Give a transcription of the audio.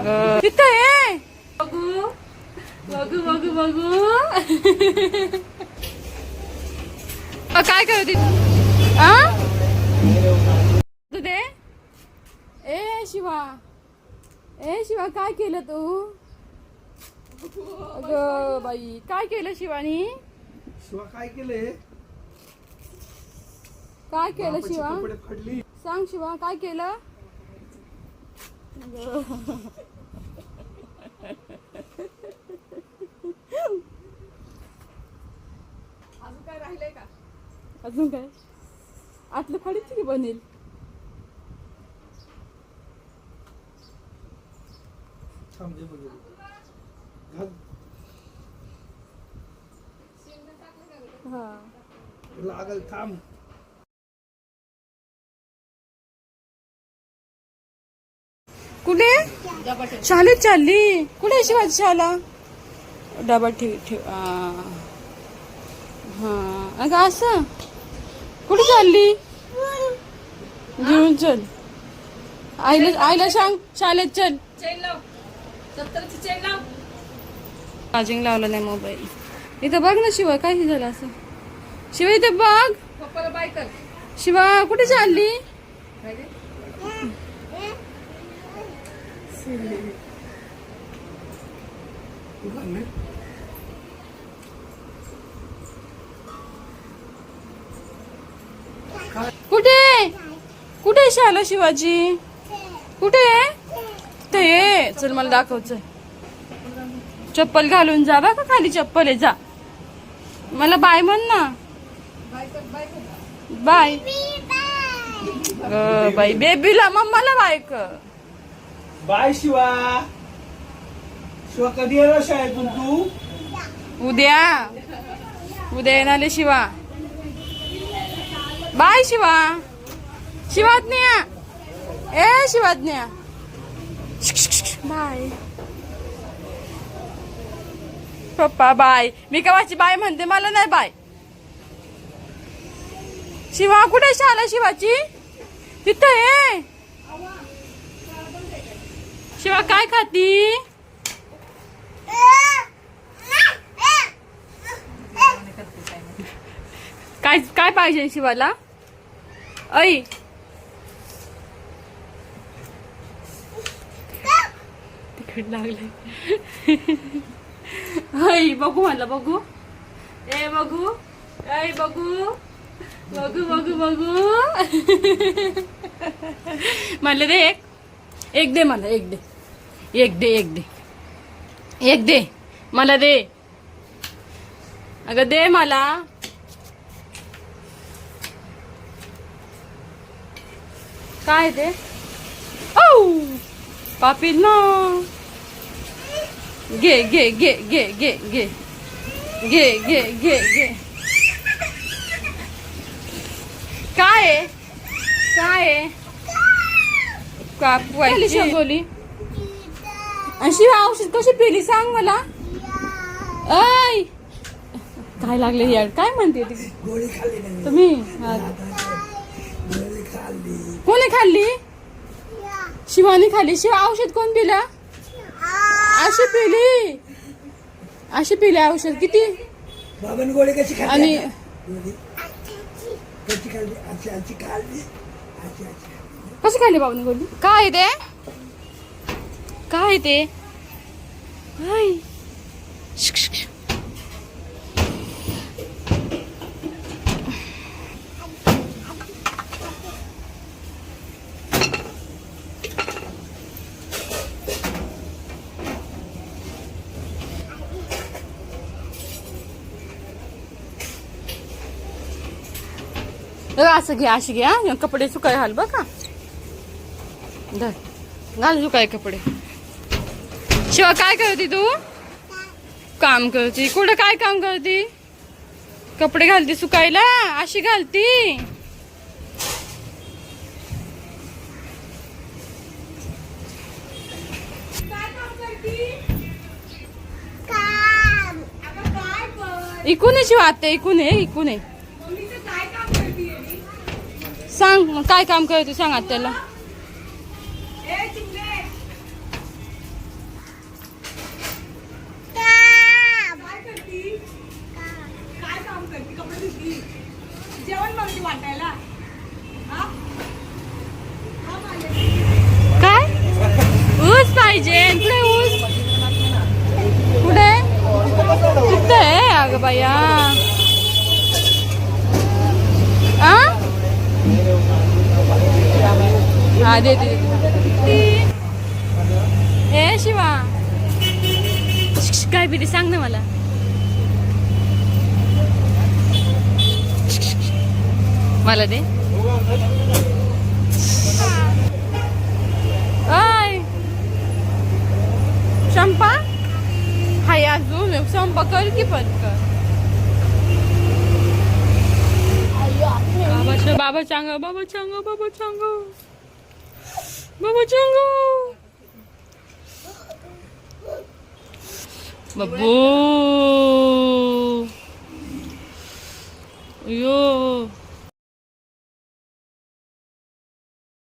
तिथं आहे बघू. बघू बघू बघू. काय करत आ तू दे ए शिवा. ए शिवा काय केलं तू? अगं बाई काय केलं शिवानी? शिवा काय केलंय काय केलं शिवा? सांग शिवा काय केलं? अजून काय राहिलंय का? अजून काय? आतलं खडीच की बनेल? थांब दे बघू. घाल. हा. लागल थांब. कुठे? शाळेत चालली. कुठे शिवाजी शाळा डबा ठेव ठेव. हा. अगं असं? कुठे चालली? घेऊन चल. आईला आईला सांग शाळेत चल. चार्जिंग लावलं नाही मोबाईल. इथं बघ ना शिवा काय झालं असं? शिवा इथं बघ. शिवा कुठे चालली? कुठे? कुठे शाला शिवाजी? कुठे? आहे ते चल मला दाखवच चप्पल घालून जा बा का खाली चप्पल आहे जा. मला बाय म्हण ना. बाय. बाई बेबीला मम्माला बाय कर. बाय शिवा. शिवा कधी येणार शाळेतून तू? उद्या. उद्या येणार शिवा. बाय शिवा. शिवाज्ञा. ए शिवाज्ञा. बाय. Papa bye. मी कवाची बाय म्हणते मला नाही बाय. शिवा कुठे शाळा शिवाची? तिथं आहे शिवा काय खाती? काय काय पाहिजे शिवाला? ऐ तिकड लागले ऐ बघू मला बघू. ए बघू. ऐ बघू. बघू बघू बघू. मला दे एक. एक दे मला एक दे. एक दे एक दे. एक दे. मला दे. अगं दे मला. काय ते? औ! पापी ना. घे घे घे घे घे घे. घे घे घे घे. काय काय कापवायची. गोली? आणि शिवाय औषध कशी पिली? सांग मला. ऐ! काय लागले यार? काय म्हणते ती? गोळी खाल्ली नाही तुम्ही कोणी खाल्ली? शिवानी खाल्ली. शिवा औषध कोण पिलं? अशी पिली. अशी पिली औषध. किती? गोळी कशी आणि कशी खाल्ली? बाबूने गोळी? काय ते? काय ते? हाय असं घ्या अशी घ्या कपडे सुकाय घाल बघा धर. घाल सुकाय कपडे. शिवा काय करते तू? काम करते. कुठं काय काम करते? कपडे घालती सुकायला? अशी घालती? इकून आहे शिवा आता इकून आहे इकून आहे? सांग मग काय काम करते सांग आत्याला जेवण नव्हती वाटायला हा? हा, माझे. काय ऊस पाहिजे कुठे ऊस कुठे कुठे आहे अगं बाया. आ? हा देते ए शिवा. श- श- काय पिते सांग ना मला. मला दे. Ay! शंपा? हाय अजून शंपा कर की पटकन. बाबा श- बाबा चांग बाबा चांग बाबा चांग बाबा चांग बाबू